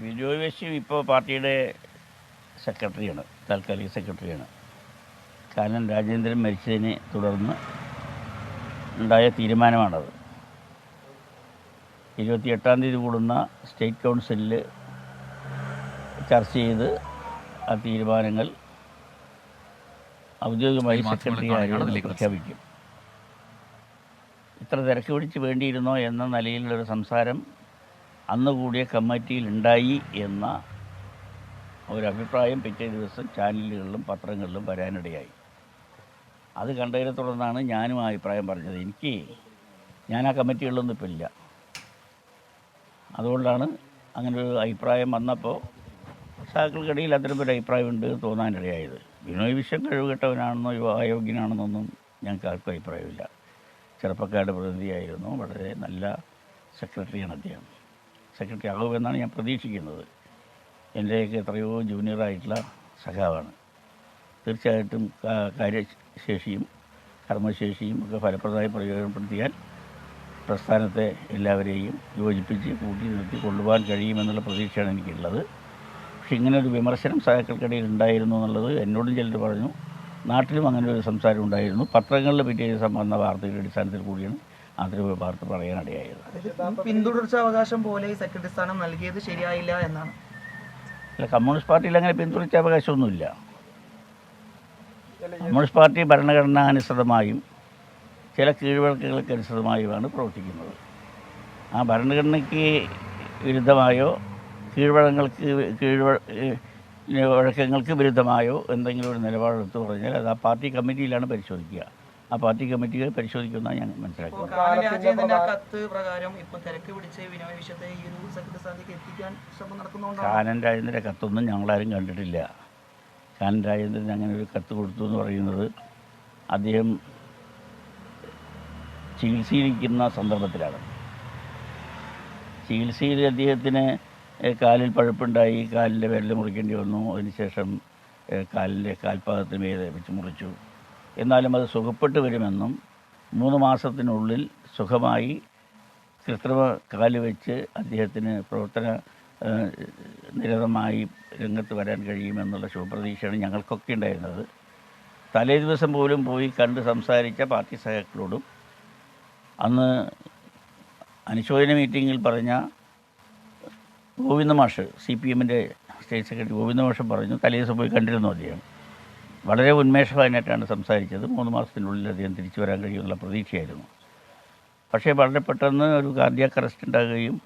ബിജോയ് വശ്യം ഇപ്പോൾ പാർട്ടിയുടെ സെക്രട്ടറിയാണ് താൽക്കാലിക സെക്രട്ടറിയാണ്. കാരണം രാജേന്ദ്രൻ മരിച്ചതിനെ തുടർന്ന് ഉണ്ടായ തീരുമാനമാണത്. ഇരുപത്തി എട്ടാം തീയതി കൂടുന്ന സ്റ്റേറ്റ് കൗൺസിലിൽ ചർച്ച ചെയ്ത് ആ തീരുമാനങ്ങൾ ഔദ്യോഗികമായി സെക്രട്ടറി പ്രഖ്യാപിക്കും. ഇത്ര തിരക്ക് പിടിച്ച് വേണ്ടിയിരുന്നോ എന്ന നിലയിലുള്ളൊരു സംസാരം അന്ന് കൂടിയ കമ്മിറ്റിയിൽ ഉണ്ടായി എന്ന ഒരു അഭിപ്രായം പിറ്റേ ദിവസം ചാനലുകളിലും പത്രങ്ങളിലും വരാനിടയായി. അത് കണ്ടതിനെ തുടർന്നാണ് ഞാനും ആ അഭിപ്രായം പറഞ്ഞത്. എനിക്ക് ഞാൻ ആ കമ്മിറ്റികളിലൊന്നും ഇപ്പം ഇല്ല. അതുകൊണ്ടാണ് അങ്ങനെ ഒരു അഭിപ്രായം വന്നപ്പോൾ സഹാക്കൾക്കിടയിൽ അത്തരം ഒരു അഭിപ്രായമുണ്ട് ഉണ്ട് തോന്നാനിടയായത്. ബിനോയ് വിശ്വം കഴിവുകെട്ടവനാണെന്നോ അയോഗ്യനാണെന്നൊന്നും ഞങ്ങൾക്ക് ആർക്കും അഭിപ്രായമില്ല. ചെറുപ്പക്കാരുടെ പ്രതിനിധിയായിരുന്നു. വളരെ നല്ല സെക്രട്ടറിയാണ് അദ്ദേഹം. സെക്രട്ടറി ആകുമെന്നാണ് ഞാൻ പ്രതീക്ഷിക്കുന്നത്. എന്റെയൊക്കെ എത്രയോ ജൂനിയറായിട്ടുള്ള സഖാവാണ്. തീർച്ചയായിട്ടും കാര്യശേഷിയും കർമ്മശേഷിയും ഒക്കെ ഫലപ്രദമായി പ്രയോജനപ്പെടുത്തിയാൽ പ്രസ്ഥാനത്തെ എല്ലാവരെയും യോജിപ്പിച്ച് കൂട്ടി നിർത്തി കൊണ്ടുപോകാൻ കഴിയുമെന്നുള്ള പ്രതീക്ഷയാണ് എനിക്കുള്ളത്. പക്ഷെ ഇങ്ങനെ ഒരു വിമർശനം സഹാക്കൾക്കിടയിൽ ഉണ്ടായിരുന്നു എന്നുള്ളത് എന്നോടും ചിലർ പറഞ്ഞു. നാട്ടിലും അങ്ങനെ ഒരു സംസാരം ഉണ്ടായിരുന്നു. പത്രങ്ങളിൽ പിറ്റേ ദിവസം വന്ന വാർത്തയുടെ അടിസ്ഥാനത്തിൽ കൂടിയാണ് അത്തരം ഒരു വാർത്ത പറയാനിടയായത് പിന്തുടർച്ച അവകാശം പോലെ സെക്രട്ടറി സ്ഥാനം നൽകിയത് ശരിയായില്ല എന്നാണ്. അല്ല കമ്മ്യൂണിസ്റ്റ് പാർട്ടിയിൽ അങ്ങനെ പിന്തുണച്ച അവകാശമൊന്നുമില്ല കമ്മ്യൂണിസ്റ്റ് പാർട്ടി ഭരണഘടനാനുസൃതമായും ചില കീഴ്വഴക്കങ്ങൾക്ക് അനുസൃതമായുമാണ് പ്രവർത്തിക്കുന്നത്. ആ ഭരണഘടനയ്ക്ക് വിരുദ്ധമായോ കീഴ്വഴങ്ങൾക്ക് കീഴ്വ വഴക്കങ്ങൾക്ക് വിരുദ്ധമായോ എന്തെങ്കിലും ഒരു നിലപാടെടുത്ത് പറഞ്ഞാൽ അത് ആ പാർട്ടി കമ്മിറ്റിയിലാണ് പരിശോധിക്കുക. ആ പാർട്ടി കമ്മിറ്റികൾ പരിശോധിക്കുമെന്നാണ് ഞാൻ മനസ്സിലാക്കുന്നത് കാനൻ രാജേന്ദ്രന്റെ കത്തൊന്നും ഞങ്ങളാരും കണ്ടിട്ടില്ല. കാനൻ രാജേന്ദ്രൻ അങ്ങനെ ഒരു കത്ത് കൊടുത്തു എന്ന് പറയുന്നത് അദ്ദേഹം ചികിത്സയിലിരിക്കുന്ന സന്ദർഭത്തിലാണ്. ചികിത്സയിൽ അദ്ദേഹത്തിന് കാലിൽ പഴുപ്പുണ്ടായി കാലിന്റെ വിരൽ മുറിക്കേണ്ടി വന്നു. അതിനുശേഷം കാലിന്റെ കാൽപാദത്തിന് മേലെ വെച്ച് മുറിച്ചു. എന്നാലും അത് സുഖപ്പെട്ട് വരുമെന്നും മൂന്ന് മാസത്തിനുള്ളിൽ സുഖമായി കൃത്രിമ കാൽ വെച്ച് അദ്ദേഹത്തിന് പ്രവർത്തന നിരതമായി രംഗത്ത് വരാൻ കഴിയുമെന്നുള്ള ശുഭപ്രതീക്ഷയാണ് ഞങ്ങൾക്കൊക്കെ ഉണ്ടായിരുന്നത്. തലേ ദിവസം പോലും പോയി കണ്ട് സംസാരിച്ച പാർട്ടി സഹാക്കളോടും അന്ന് അനുശോചന മീറ്റിങ്ങിൽ പറഞ്ഞ ഗോവിന്ദ മാഷ് സി പി എമ്മിന്റെ സ്റ്റേറ്റ് സെക്രട്ടറി ഗോവിന്ദ മാഷ് പറഞ്ഞു തലേ ദിവസം പോയി കണ്ടിരുന്നു അദ്ദേഹം. വളരെ ഉന്മേഷവാനായിട്ടാണ് സംസാരിച്ചത്. മൂന്ന് മാസത്തിനുള്ളിൽ അദ്ദേഹം തിരിച്ചു വരാൻ കഴിയുമെന്നുള്ള പ്രതീക്ഷയായിരുന്നു. പക്ഷേ വളരെ പെട്ടെന്ന് ഒരു കാർഡിയാക് അറസ്റ്റ് ഉണ്ടാകുകയും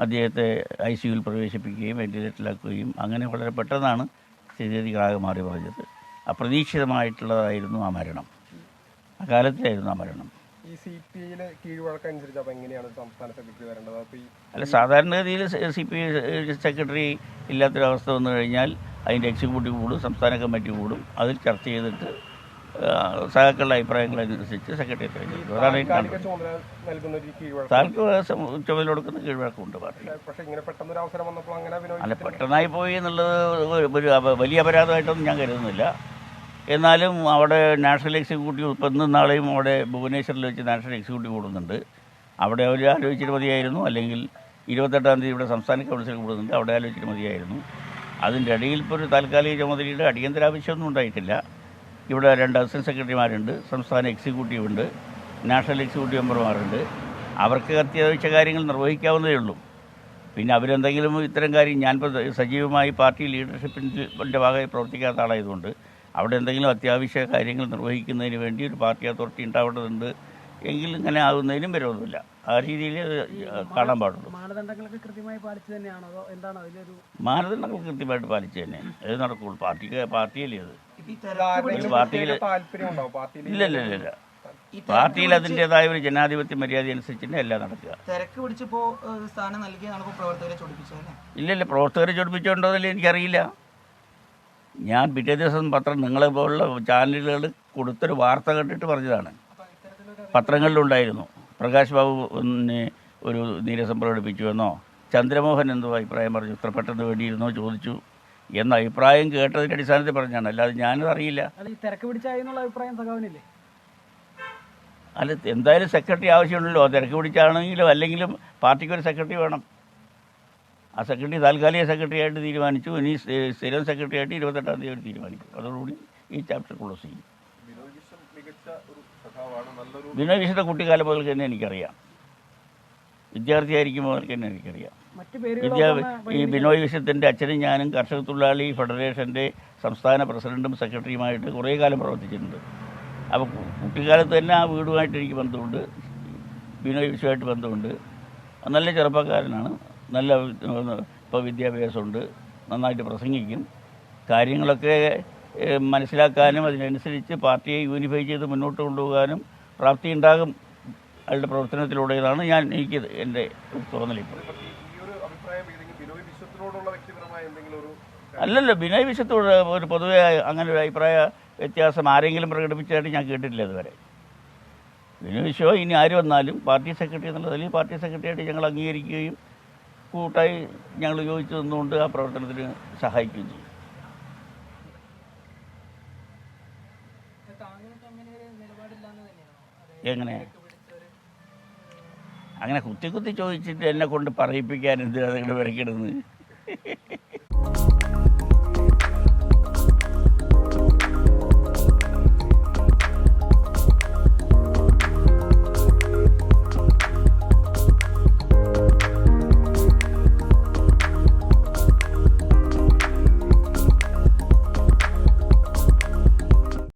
അദ്ദേഹത്തെ ഐ സിയുവിൽ പ്രവേശിപ്പിക്കുകയും വെന്റിലേറ്ററിലാക്കുകയും അങ്ങനെ വളരെ പെട്ടെന്നാണ് സ്ഥിതിഗതികളാകെ മാറി പറഞ്ഞത് അപ്രതീക്ഷിതമായിട്ടുള്ളതായിരുന്നു ആ മരണം. ആ കാലത്തിലായിരുന്നു ആ മരണം. ഈ സി പി ഐയിലെ കീഴ്വഴക്കനുസരിച്ച് അപ്പോൾ എങ്ങനെയാണ് സംസ്ഥാന സെക്രട്ടറി വരേണ്ടത്? അപ്പോൾ ഈ അല്ല സാധാരണഗതിയിൽ സി പി സെക്രട്ടറി ഇല്ലാത്തൊരവസ്ഥ വന്നു കഴിഞ്ഞാൽ അതിന്റെ എക്സിക്യൂട്ടീവ് കൂടും സംസ്ഥാന കമ്മിറ്റി കൂടും. അതിൽ ചർച്ച ചെയ്തിട്ട് സഹാക്കളുടെ അഭിപ്രായങ്ങൾ അനുസരിച്ച് സെക്രട്ടറി താൽക്കാലിക ചുമതല കൊടുക്കുന്ന കീഴ്വഴക്കമുണ്ട് പാർട്ടി. അല്ല പെട്ടെന്നായി പോയി എന്നുള്ളത് ഒരു വലിയ അപരാധമായിട്ടൊന്നും ഞാൻ കരുതുന്നില്ല. എന്നാലും അവിടെ നാഷണൽ എക്സിക്യൂട്ടീവ് ഇപ്പം നാളെയും അവിടെ ഭുവനേശ്വറിൽ വെച്ച് നാഷണൽ എക്സിക്യൂട്ടീവ് കൂടുന്നുണ്ട്. അവിടെ അവർ ആലോചിച്ചിട്ട് മതിയായിരുന്നു. അല്ലെങ്കിൽ ഇരുപത്തെട്ടാം തീയതി ഇവിടെ സംസ്ഥാന കൗൺസിൽ കൂടുന്നുണ്ട്. അവിടെ ആലോചിച്ചിട്ട് മതിയായിരുന്നു. അതിന്റെ ഇടയിൽ ഇപ്പോൾ ഒരു താൽക്കാലിക ചുമതലയുടെ അടിയന്തര ആവശ്യമൊന്നും ഉണ്ടായിട്ടില്ല. ഇവിടെ രണ്ട് അസിസ്റ്റന്റ് സെക്രട്ടറിമാരുണ്ട്. സംസ്ഥാന എക്സിക്യൂട്ടീവ് ഉണ്ട്. നാഷണൽ എക്സിക്യൂട്ടീവ് മെമ്പർമാരുണ്ട്. അവർക്ക് അത്യാവശ്യ കാര്യങ്ങൾ നിർവഹിക്കാവുന്നതേ ഉള്ളൂ. പിന്നെ അവരെന്തെങ്കിലും ഇത്തരം കാര്യം ഞാനിപ്പോൾ സജീവമായി പാർട്ടി ലീഡർഷിപ്പിന്റെ ഭാഗമായി പ്രവർത്തിക്കാത്ത ആളായതുകൊണ്ട് അവിടെ എന്തെങ്കിലും അത്യാവശ്യ കാര്യങ്ങൾ നിർവഹിക്കുന്നതിന് വേണ്ടി ഒരു പാർട്ടി അതോറിറ്റി ഉണ്ടാവേണ്ടതുണ്ട്. എങ്കിൽ ഇങ്ങനെ ആകുന്നതിനും വിരോധമില്ല. ആ രീതിയിൽ കാണാൻ പാടുള്ളൂ. മാനദണ്ഡങ്ങളൊക്കെ കൃത്യമായി പാലിച്ചു തന്നെയാണോ? അതോ എന്താണ് അതിലൊരു മാനദണ്ഡങ്ങൾ കൃത്യമായിട്ട് പാലിച്ചു തന്നെ. അത് നടക്കുള്ളൂ. പാർട്ടിക്ക് പാർട്ടിയല്ലേ അത്? പാർട്ടിയിൽ ഇല്ല ഇല്ല ഇല്ല ഇല്ല. ഈ പാർട്ടിയിൽ അതിന്റെതായ ഒരു ജനാധിപത്യ മര്യാദ അനുസരിച്ച് തന്നെ എല്ലാം നടക്കുക. തിരക്ക് പിടിച്ചിപ്പോ ഏഹ്, സ്ഥാനം നൽകിയ പ്രവർത്തകരെ ചൊടിപ്പിച്ചല്ലേ ഇല്ല ഇല്ലല്ല പ്രവർത്തകരെ ചൊടിപ്പിച്ചുകൊണ്ടതിൽ എനിക്കറിയില്ല. ഞാൻ പിറ്റേ ദിവസം പത്രം നിങ്ങളെ പോലുള്ള ചാനലുകൾ കൊടുത്തൊരു വാർത്ത കണ്ടിട്ട് പറഞ്ഞതാണ്. പത്രങ്ങളിലുണ്ടായിരുന്നു. പ്രകാശ് ബാബു പിന്നെ ഒരു നീരസം പ്രകടിപ്പിച്ചുവെന്നോ ചന്ദ്രമോഹൻ എന്തോ അഭിപ്രായം പറഞ്ഞു ഇത്ര പെട്ടെന്ന് വേണ്ടിയിരുന്നോ ചോദിച്ചു എന്ന അഭിപ്രായം കേട്ടതിന്റെ അടിസ്ഥാനത്തിൽ പറഞ്ഞാണ് അല്ലാതെ ഞാനത് അറിയില്ല. അല്ല എന്തായാലും സെക്രട്ടറി ആവശ്യമുണ്ടല്ലോ. തിരക്ക് പിടിച്ചാണെങ്കിലും അല്ലെങ്കിലും പാർട്ടിക്ക് ഒരു സെക്രട്ടറി വേണം. ആ സെക്രട്ടറി താൽക്കാലിക സെക്രട്ടറി ആയിട്ട് തീരുമാനിച്ചു. ഇനി സ്ഥി- സ്ഥിരം സെക്രട്ടറി ആയിട്ട് ഇരുപത്തെട്ടാം തീയതി അവർ തീരുമാനിക്കും. അതോടുകൂടി ഈ ചാപ്റ്റർ ക്ലോസ് ചെയ്യും. വിനോദ് വിശുദ്ധ കുട്ടിക്കാലം മുതൽ തന്നെ എനിക്കറിയാം. വിദ്യാർത്ഥിയായിരിക്കും മുതൽ തന്നെ എനിക്കറിയാം. വിദ്യാ ഈ ബിനോയ് വിശ്വത്തിന്റെ അച്ഛനും ഞാനും കർഷക തൊഴിലാളി ഫെഡറേഷന്റെ സംസ്ഥാന പ്രസിഡന്റും സെക്രട്ടറിയുമായിട്ട് കുറേ കാലം പ്രവർത്തിച്ചിട്ടുണ്ട്. അപ്പോൾ കുട്ടിക്കാലത്ത് തന്നെ ആ വീടുമായിട്ട് എനിക്ക് ബന്ധമുണ്ട്. ബിനോയ് വിശ്വമായിട്ട് ബന്ധമുണ്ട് നല്ല ചെറുപ്പക്കാരനാണ്. നല്ല ഇപ്പോൾ വിദ്യാഭ്യാസമുണ്ട്. നന്നായിട്ട് പ്രസംഗിക്കും. കാര്യങ്ങളൊക്കെ മനസ്സിലാക്കാനും അതിനനുസരിച്ച് പാർട്ടിയെ യൂണിഫൈ ചെയ്ത് മുന്നോട്ട് കൊണ്ടുപോകാനും പ്രാപ്തി ഉണ്ടാകും അയാളുടെ പ്രവർത്തനത്തിലൂടെയാണ് ഞാൻ എനിക്ക് എന്റെ തോന്നലിപ്പോൾ അല്ലല്ലോ ബിനോയ് വിശ്വത്തോട് ഒരു പൊതുവെ അങ്ങനെ ഒരു അഭിപ്രായ വ്യത്യാസം ആരെങ്കിലും പ്രകടിപ്പിച്ചതായിട്ട് ഞാൻ കേട്ടിട്ടില്ല ഇതുവരെ. ബിനോയ് വിശ്വ ഇനി ആര് വന്നാലും പാർട്ടി സെക്രട്ടറി എന്നുള്ളതിൽ പാർട്ടി സെക്രട്ടറിയായിട്ട് ഞങ്ങൾ അംഗീകരിക്കുകയും കൂട്ടായി ഞങ്ങൾ ചോദിച്ചു നിന്നുകൊണ്ട് ആ പ്രവർത്തനത്തിന് സഹായിക്കുകയും ചെയ്യും. എങ്ങനെ? അങ്ങനെ കുത്തി കുത്തി ചോദിച്ചിട്ട് എന്നെ കൊണ്ട് പറയിപ്പിക്കാൻ എന്തിനാണ് നിങ്ങൾ വിലക്കിടുന്നത്